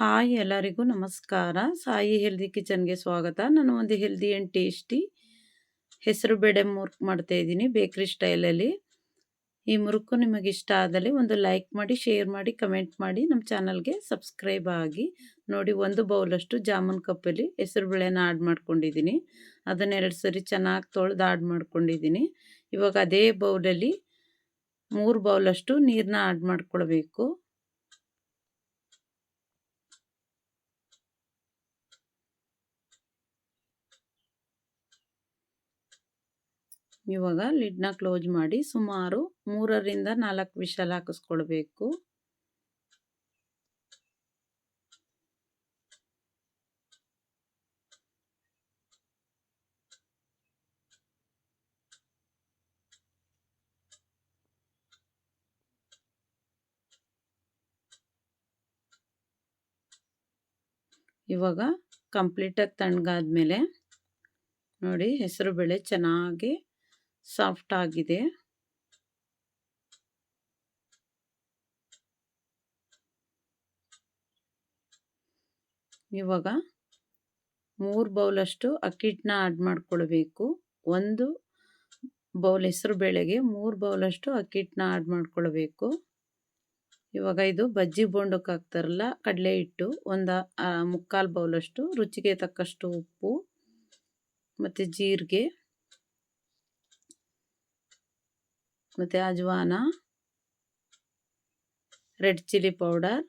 Hi ಎಲ್ಲರಿಗೂ ನಮಸ್ಕಾರ. Sai healthy ಕಿಚನ್ಗೆ ಸ್ವಾಗತ. ನಾನು ಒಂದು ಹೆಲ್ದಿ ಆ್ಯಂಡ್ ಟೇಸ್ಟಿ ಹೆಸರು ಬೇಳೆ ಮುರುಕು ಮಾಡ್ತಾ ಇದ್ದೀನಿ ಬೇಕ್ರಿ ಸ್ಟೈಲಲ್ಲಿ. ಈ ಮುರುಕು ನಿಮಗೆ ಇಷ್ಟ ಆದಲ್ಲಿ ಒಂದು ಲೈಕ್ ಮಾಡಿ, ಶೇರ್ ಮಾಡಿ, ಕಮೆಂಟ್ ಮಾಡಿ ನಮ್ಮ ಚಾನಲ್ಗೆ ಸಬ್ಸ್ಕ್ರೈಬ್ ಆಗಿ ನೋಡಿ ಒಂದು ಬೌಲಷ್ಟು ಜಾಮೂನ್ ಕಪ್ಪಲ್ಲಿ ಹೆಸರು ಬೇಳೆನ ಆಡ್ ಮಾಡ್ಕೊಂಡಿದ್ದೀನಿ. ಅದನ್ನ ಎರಡು ಸರಿ ಚೆನ್ನಾಗಿ ತೊಳೆದು ಆಡ್ ಮಾಡ್ಕೊಂಡಿದ್ದೀನಿ. ಇವಾಗ ಅದೇ ಬೌಲಲ್ಲಿ ಮೂರು ಬೌಲಷ್ಟು ನೀರನ್ನ ಆಡ್ ಮಾಡ್ಕೊಳ್ಬೇಕು. ಇವಾಗ ಲಿಡ್ನ ಕ್ಲೋಸ್ ಮಾಡಿ ಸುಮಾರು ಮೂರರಿಂದ ನಾಲ್ಕು ವಿಷಲ್ ಹಾಕಿಸ್ಕೊಳ್ಬೇಕು. ಇವಾಗ ಕಂಪ್ಲೀಟಾಗಿ ತಣ್ಣಗಾದ್ಮೇಲೆ ನೋಡಿ ಹೆಸರು ಬೇಳೆ ಚೆನ್ನಾಗಿ ಸಾಫ್ಟ್ ಆಗಿದೆ. ಇವಾಗ ಮೂರು ಬೌಲಷ್ಟು ಅಕ್ಕಿಟ್ಟನ್ನ ಆ್ಯಡ್ ಮಾಡ್ಕೊಳ್ಬೇಕು. ಒಂದು ಬೌಲ್ ಹೆಸರು ಬೇಳೆಗೆ ಮೂರು ಬೌಲಷ್ಟು ಅಕ್ಕಿಟ್ಟನ್ನ ಆ್ಯಡ್ ಮಾಡ್ಕೊಳ್ಬೇಕು. ಇವಾಗ ಇದು ಬಜ್ಜಿ ಬೋಂಡಕ್ಕೆ ಹಾಕ್ತಾರಲ್ಲ, ಕಡಲೆ ಹಿಟ್ಟು, ಒಂದು ಮುಕ್ಕಾಲು ಬೌಲಷ್ಟು ರುಚಿಗೆ ತಕ್ಕಷ್ಟು ಉಪ್ಪು, ಮತ್ತು ಜೀರಿಗೆ. ಮತ್ತು ಅಜ್ವಾನ, ರೆಡ್ ಚಿಲ್ಲಿ ಪೌಡರ್,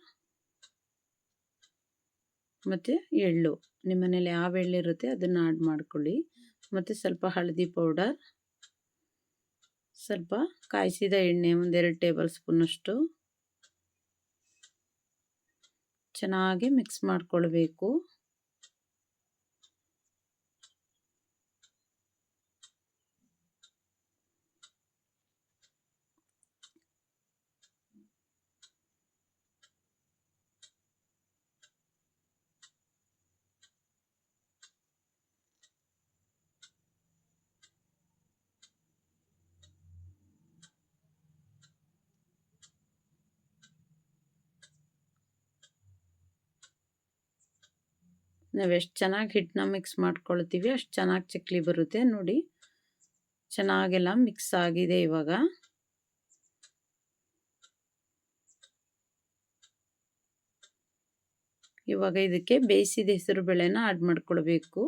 ಮತ್ತು ಎಳ್ಳು. ನಿಮ್ಮ ಮನೇಲಿ ಯಾವ ಎಳ್ಳಿರುತ್ತೆ ಅದನ್ನು ಆಡ್ ಮಾಡ್ಕೊಳ್ಳಿ. ಮತ್ತು ಸ್ವಲ್ಪ ಹಳದಿ ಪೌಡರ್, ಸ್ವಲ್ಪ ಕಾಯಿಸಿದ ಎಣ್ಣೆ ಒಂದೆರಡು ಟೇಬಲ್ ಸ್ಪೂನಷ್ಟು ಚೆನ್ನಾಗಿ ಮಿಕ್ಸ್ ಮಾಡಿಕೊಳ್ಬೇಕು. ನಾವು ಚೆನ್ನಾಗಿ ಹಿಟ್ಟನ್ನ ಮಿಕ್ಸ್ ಮಾಡ್ಕೊಳ್ತೀವಿ, ಅಷ್ಟು ಚೆನ್ನಾಗಿ ಚಕ್ಲಿ ಬರುತ್ತೆ. ನೋಡಿ, ಚೆನ್ನಾಗೆಲ್ಲ ಮಿಕ್ಸ್ ಆಗಿದೆ ಇವಾಗ. ಇವಾಗ ಇದಕ್ಕೆ ಬೇಯಿಸಿದ ಹೆಸರು ಬೇಳೆನ ಆ್ಯಡ್ ಮಾಡ್ಕೊಳ್ಬೇಕು.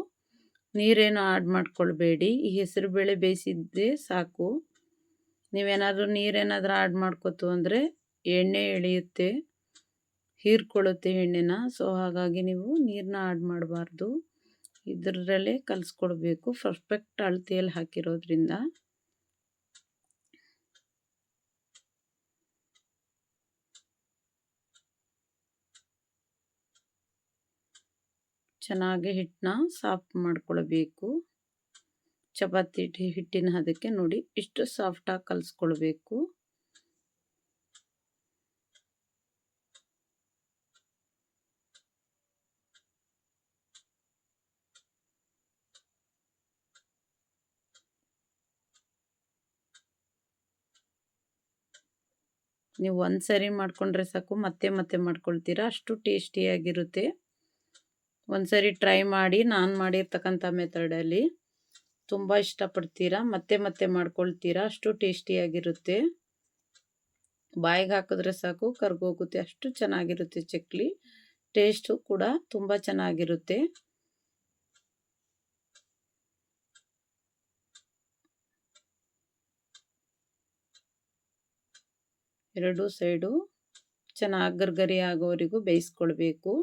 ನೀರೇನು ಆ್ಯಡ್ ಮಾಡ್ಕೊಳ್ಬೇಡಿ. ಈ ಹೆಸರು ಬೇಳೆ ಬೇಯಿಸಿದ್ದೇ ಸಾಕು. ನೀವೇನಾದರೂ ನೀರೇನಾದರೂ ಆ್ಯಡ್ ಮಾಡ್ಕೋತು ಅಂದರೆ ಎಣ್ಣೆ ಎಳೆಯುತ್ತೆ. ಹೀರ್ಕೊಳ್ಳುತ್ತೆ ಎಣ್ಣೆನ. ಸೊ ಹಾಗಾಗಿ ನೀವು ನೀರನ್ನ ಆಡ್ ಮಾಡಬಾರ್ದು. ಇದರಲ್ಲೇ ಕಲಿಸ್ಕೊಡ್ಬೇಕು. ಪರ್ಫೆಕ್ಟ್ ಅಳತೆಯಲ್ಲಿ ಹಾಕಿರೋದ್ರಿಂದ. ಚೆನ್ನಾಗಿ ಹಿಟ್ಟನ್ನ ಸಾಫ್ಟ್ ಮಾಡ್ಕೊಳ್ಬೇಕು. ಚಪಾತಿ ಹಿಟ್ಟಿನ ಅದಕ್ಕೆ ನೋಡಿ. ಇಷ್ಟು ಸಾಫ್ಟಾಗಿ ಕಲಿಸ್ಕೊಳ್ಬೇಕು. ನೀವು ಒಂದು ಸರಿ ಮಾಡಿಕೊಂಡ್ರೆ ಸಾಕು, ಮತ್ತೆ ಮತ್ತೆ ಮಾಡ್ಕೊಳ್ತೀರಾ? ಅಷ್ಟು ಟೇಸ್ಟಿಯಾಗಿರುತ್ತೆ ಒಂದು ಸರಿ ಟ್ರೈ ಮಾಡಿ, ನಾನು ಮಾಡಿರ್ತಕ್ಕಂಥ ಮೆಥಡಲ್ಲಿ ತುಂಬ ಇಷ್ಟಪಡ್ತೀರಾ? ಮತ್ತೆ ಮತ್ತೆ ಮಾಡ್ಕೊಳ್ತೀರಾ? ಅಷ್ಟು ಟೇಸ್ಟಿಯಾಗಿರುತ್ತೆ ಬಾಯಿಗೆ ಹಾಕಿದ್ರೆ ಸಾಕು, ಕರ್ಗೋಗುತ್ತೆ. ಅಷ್ಟು ಚೆನ್ನಾಗಿರುತ್ತೆ ಚಕ್ಲಿ. ಟೇಸ್ಟು ಕೂಡ ತುಂಬ ಚೆನ್ನಾಗಿರುತ್ತೆ. ಎರಡು ಸೈಡು ಚೆನ್ನಾಗಿ ಗರ್ಗರಿ ಆಗೋವರೆಗೂ ಬೇಯಿಸ್ಕೊಳ್ಬೇಕು.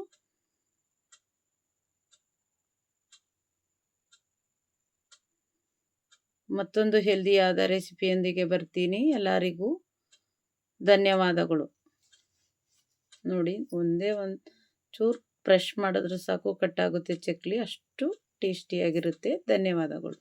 ಮತ್ತೊಂದು ಹೆಲ್ದಿಯಾದ ರೆಸಿಪಿಯೊಂದಿಗೆ ಬರ್ತೀನಿ ಎಲ್ಲರಿಗೂ. ಧನ್ಯವಾದಗಳು. ನೋಡಿ, ಒಂದೇ ಒಂದು ಚೂರು ಫ್ರೆಶ್ ಮಾಡಿದ್ರೆ ಸಾಕು ಕಟ್ಟಾಗುತ್ತೆ ಚಕ್ಲಿ, ಅಷ್ಟು ಟೇಸ್ಟಿಯಾಗಿರುತ್ತೆ. ಧನ್ಯವಾದಗಳು.